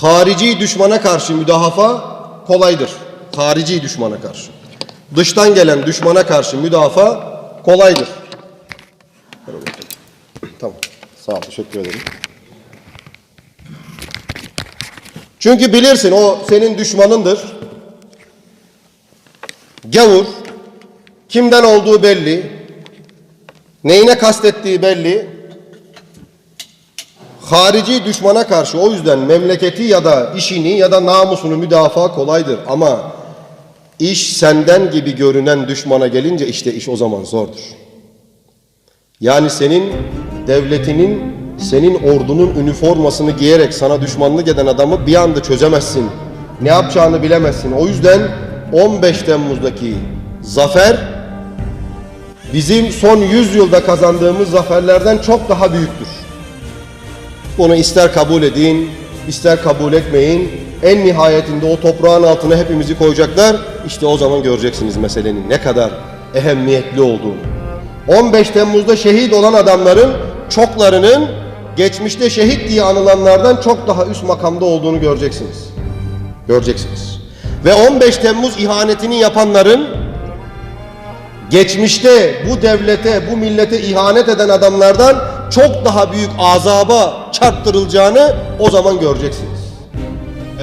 Harici düşmana karşı müdafaa kolaydır. Harici düşmana karşı. Dıştan gelen düşmana karşı müdafaa kolaydır. Tamam. Sağ ol. Teşekkür ederim. Çünkü bilirsin o senin düşmanındır. Gavur. Kimden olduğu belli. Neyine kastettiği belli. Harici düşmana karşı o yüzden memleketi ya da işini ya da namusunu müdafaa kolaydır. Ama iş senden gibi görünen düşmana gelince işte iş o zaman zordur. Yani senin devletinin, senin ordunun üniformasını giyerek sana düşmanlık eden adamı bir anda çözemezsin. Ne yapacağını bilemezsin. O yüzden 15 Temmuz'daki zafer bizim son 100 yılda kazandığımız zaferlerden çok daha büyüktür. Bunu ister kabul edin, ister kabul etmeyin. En nihayetinde o toprağın altına hepimizi koyacaklar. İşte o zaman göreceksiniz meselenin ne kadar ehemmiyetli olduğunu. 15 Temmuz'da şehit olan adamların çoklarının geçmişte şehit diye anılanlardan çok daha üst makamda olduğunu göreceksiniz. Göreceksiniz. Ve 15 Temmuz ihanetini yapanların geçmişte bu devlete, bu millete ihanet eden adamlardan çok daha büyük azaba çarptırılacağını o zaman göreceksiniz.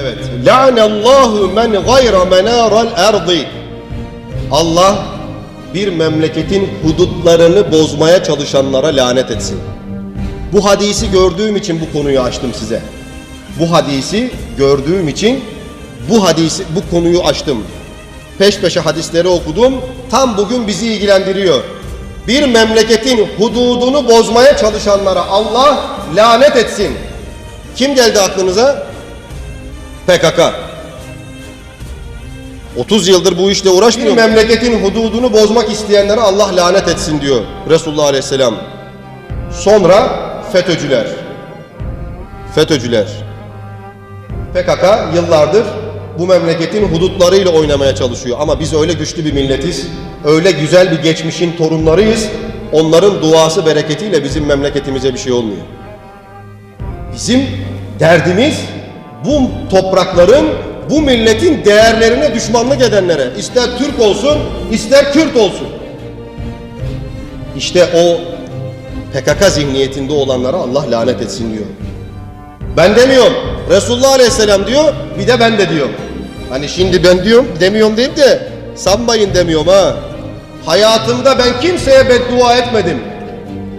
Evet. La'nallahu men gayra menaral erdi. Allah bir memleketin hudutlarını bozmaya çalışanlara lanet etsin. Bu hadisi gördüğüm için bu konuyu açtım size. Bu hadisi gördüğüm için bu hadisi bu konuyu açtım. Peş peşe hadisleri okudum. Tam bugün bizi ilgilendiriyor. Bir memleketin hududunu bozmaya çalışanlara Allah lanet etsin. Kim geldi aklınıza? PKK. 30 yıldır bu işle uğraşmıyor. Bir memleketin hududunu bozmak isteyenlere Allah lanet etsin diyor Resulullah Aleyhisselam. Sonra FETÖ'cüler. FETÖ'cüler. PKK yıllardır bu memleketin hudutlarıyla oynamaya çalışıyor. Ama biz öyle güçlü bir milletiz. Öyle güzel bir geçmişin torunlarıyız. Onların duası bereketiyle bizim memleketimize bir şey olmuyor. Bizim derdimiz bu toprakların, bu milletin değerlerine düşmanlık edenlere, ister Türk olsun, ister Kürt olsun. İşte o PKK zihniyetinde olanlara Allah lanet etsin diyor. Ben demiyorum. Resulullah Aleyhisselam diyor, bir de ben de diyorum. Hani şimdi ben diyorum, demiyorum deyip de sanmayın demiyorum ha. Hayatımda ben kimseye beddua etmedim.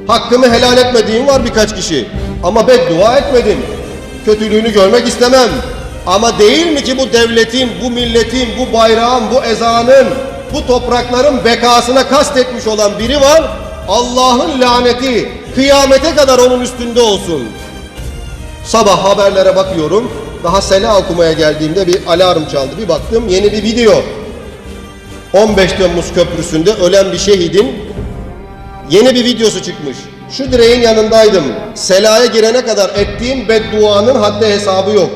Hakkımı helal etmediğim var birkaç kişi. Ama beddua etmedim. Kötülüğünü görmek istemem. Ama değil mi ki bu devletin, bu milletin, bu bayrağın, bu ezanın, bu toprakların bekasına kastetmiş olan biri var. Allah'ın laneti kıyamete kadar onun üstünde olsun. Sabah haberlere bakıyorum. Daha sela okumaya geldiğimde bir alarm çaldı. Bir baktım yeni bir video. 15 Temmuz Köprüsü'nde ölen bir şehidin yeni bir videosu çıkmış. Şu direğin yanındaydım. Selaya girene kadar ettiğim bedduanın haddi hesabı yok.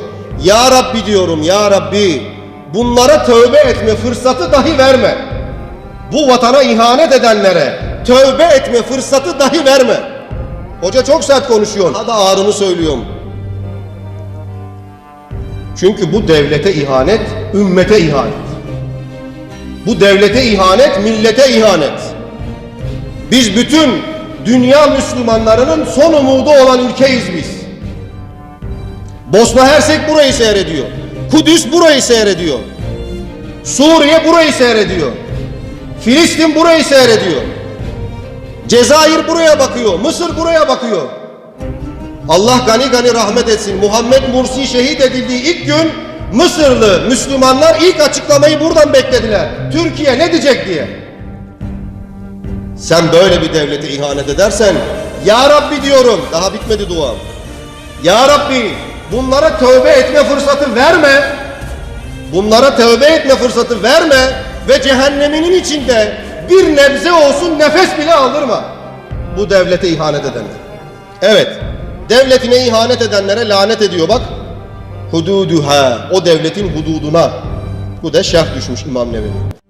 Ya Rabbi diyorum ya Rabbi bunlara tövbe etme fırsatı dahi verme. Bu vatana ihanet edenlere tövbe etme fırsatı dahi verme. Hoca çok sert konuşuyor. Daha da ağrını söylüyorum. Çünkü bu devlete ihanet, ümmete ihanet. Bu devlete ihanet, millete ihanet. Biz bütün dünya Müslümanlarının son umudu olan ülkeyiz biz. Bosna Hersek burayı seyrediyor. Kudüs burayı seyrediyor. Suriye burayı seyrediyor. Filistin burayı seyrediyor. Cezayir buraya bakıyor. Mısır buraya bakıyor. Allah gani gani rahmet etsin. Muhammed Mursi şehit edildiği ilk gün Mısırlı Müslümanlar ilk açıklamayı buradan beklediler. Türkiye ne diyecek diye. Sen böyle bir devlete ihanet edersen Ya Rabbi diyorum daha bitmedi duam. Ya Rabbi bunlara tövbe etme fırsatı verme. Bunlara tövbe etme fırsatı verme ve cehenneminin içinde bir nebze olsun nefes bile aldırma. Bu devlete ihanet edenler. Evet. Devletine ihanet edenlere lanet ediyor bak. Hududuha. O devletin hududuna. Bu da şerh düşmüş İmam Nevevi.